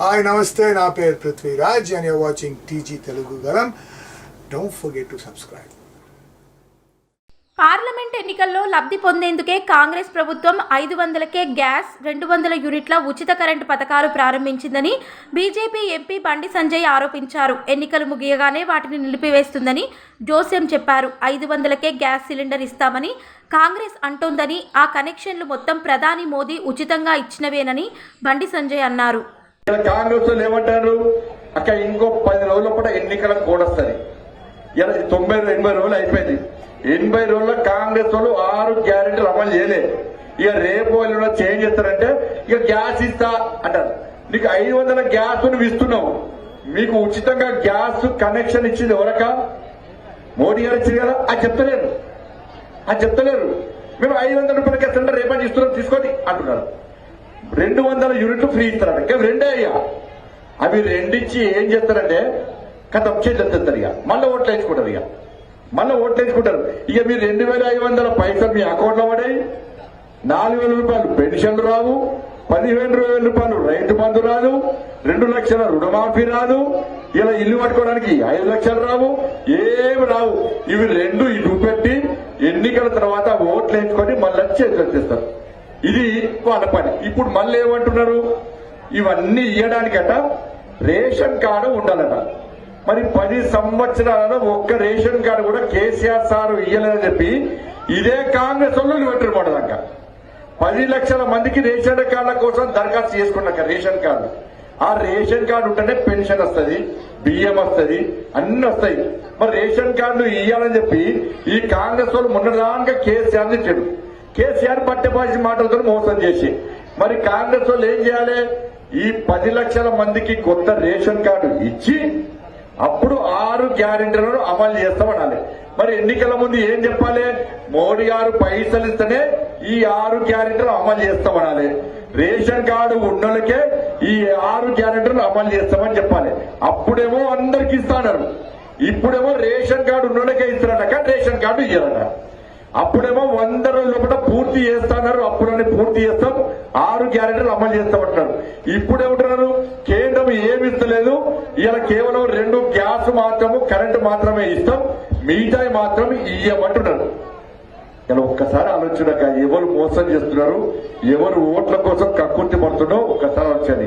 Hi నమస్తే నా పేరు Prithviraj and you're watching TG Telugu Galam don't forget to subscribe parliament ఎన్నికల్లో లబ్ధి పొందేందుకే కాంగ్రెస్ ప్రభుత్వం ఐదు వందలకే గ్యాస్ రెండు వందల యూనిట్ల ఉచిత కరెంటు పథకాలు ప్రారంభించిందని బీజేపీ ఎంపీ బండి సంజయ్ ఆరోపించారు. ఎన్నికలు ముగియగానే వాటిని నిలిపివేస్తుందని జోస్యం చెప్పారు. ఐదు వందలకే గ్యాస్ సిలిండర్ ఇస్తామని కాంగ్రెస్ అంటోందని ఆ కనెక్షన్లు మొత్తం ప్రధాని మోదీ ఉచితంగా ఇచ్చినవేనని బండి సంజయ్ అన్నారు. కాంగ్రెస్ వాళ్ళు ఏమంటారు అక్క ఇంకో పది రోజుల పూట ఎన్నికల కూడా వస్తుంది. ఇలా తొంభై ఎనభై రోజులు అయిపోయింది. ఎనభై రోజుల్లో కాంగ్రెస్ వాళ్ళు ఆరు గ్యారెంటీలు అమలు చేయలేదు ఇక రేపు వాళ్ళు చేంజ్ చేస్తారంటే ఇక గ్యాస్ ఇస్తా అంటారు. నీకు ఐదు వందల గ్యాస్ ఇస్తున్నావు. మీకు ఉచితంగా గ్యాస్ కనెక్షన్ ఇచ్చింది ఎవరక మోడీ గారు ఇచ్చింది కదా? అది చెప్తలేరు. అది చెప్తలేరు. మేము ఐదు వందల రూపాయలకి సిలిండర్ రేపటి ఇస్తున్నాం తీసుకొని అంటున్నారు. రెండు వందల యూనిట్లు ఫ్రీ ఇస్తారంట. ఇంకా రెండే అయ్యా అవి రెండిచ్చి ఏం చేస్తారంటే కథ చేస్తారు ఇక. మళ్ళీ ఓట్లు వేసుకుంటారు ఇక. మళ్ళీ ఓట్లు వేసుకుంటారు ఇక మీరు రెండు వేల ఐదు వందల పైసలు మీ అకౌంట్లో పడాయి. నాలుగు వేల రూపాయలు పెన్షన్లు రావు పదిహేను వేల రూపాయలు రైతు బంధు రాదు. రెండు లక్షల రుణమాఫీ రాదు. ఇలా ఇల్లు పట్టుకోవడానికి ఐదు లక్షలు రావు. ఏమి రావు. ఇవి రెండు ఇటు పెట్టి ఎన్నికల తర్వాత ఓట్లు వేసుకొని మళ్ళీ చేతులు తెస్తారు ఇది వాళ్ళ పని. ఇప్పుడు మళ్ళీ ఏమంటున్నారు? ఇవన్నీ ఇవ్వడానికట రేషన్ కార్డు ఉండాలట. మరి పది సంవత్సరాలలో ఒక్క రేషన్ కార్డు కూడా కేసీఆర్ సార్ ఇయ్యలేదని చెప్పి ఇదే కాంగ్రెస్ వాళ్ళు పెట్టరు మొదలక పది లక్షల మందికి రేషన్ కార్డుల కోసం దరఖాస్తు చేసుకున్నాక రేషన్ కార్డు. ఆ రేషన్ కార్డు ఉంటేనే పెన్షన్ వస్తుంది బియ్యం వస్తుంది అన్ని వస్తాయి. మరి రేషన్ కార్డు ఇయ్యాలని చెప్పి ఈ కాంగ్రెస్ వాళ్ళు మొన్నదాకా కేసీఆర్ని చెడు కేసీఆర్ పట్టెపాసి మాటలతో మోసం చేసి. మరి కాంగ్రెస్ వాళ్ళు ఏం చేయాలి? ఈ పది లక్షల మందికి కొత్త రేషన్ కార్డు ఇచ్చి అప్పుడు ఆరు గ్యారెంటీలను అమలు చేస్తామనాలి. మరి ఎన్నికల ముందు ఏం చెప్పాలి? మోడీ గారు పైసలు ఇస్తేనే ఈ ఆరు గ్యారెంటీలు అమలు చేస్తామనాలి. రేషన్ కార్డు ఉన్నోళ్ళకే ఈ ఆరు గ్యారెంటీలు అమలు చేస్తామని చెప్పాలి. అప్పుడేమో అందరికి ఇస్తాన్నారు ఇప్పుడేమో రేషన్ కార్డు ఉన్నోళ్ళకే ఇస్తారట రేషన్ కార్డు ఇయ్యారట. అప్పుడేమో వంద రోజుల పూర్తి చేస్తున్నారు అప్పులన్నీ పూర్తి చేస్తాం. ఆరు గ్యారెంటీలు అమలు చేస్తామంటున్నారు. ఇప్పుడు ఏమంటున్నారు కేంద్రం ఏమి ఇస్తలేదు. ఇలా కేవలం రెండు గ్యాస్ మాత్రము కరెంటు మాత్రమే ఇస్తాం. మిగతాయి మాత్రం ఇయ్యమంటున్నారు. ఇలా ఒక్కసారి ఆలోచనక ఎవరు మోసం చేస్తున్నారు? ఎవరు ఓట్ల కోసం కక్కుర్తి పడుతుండో ఒక్కసారి ఆలోచన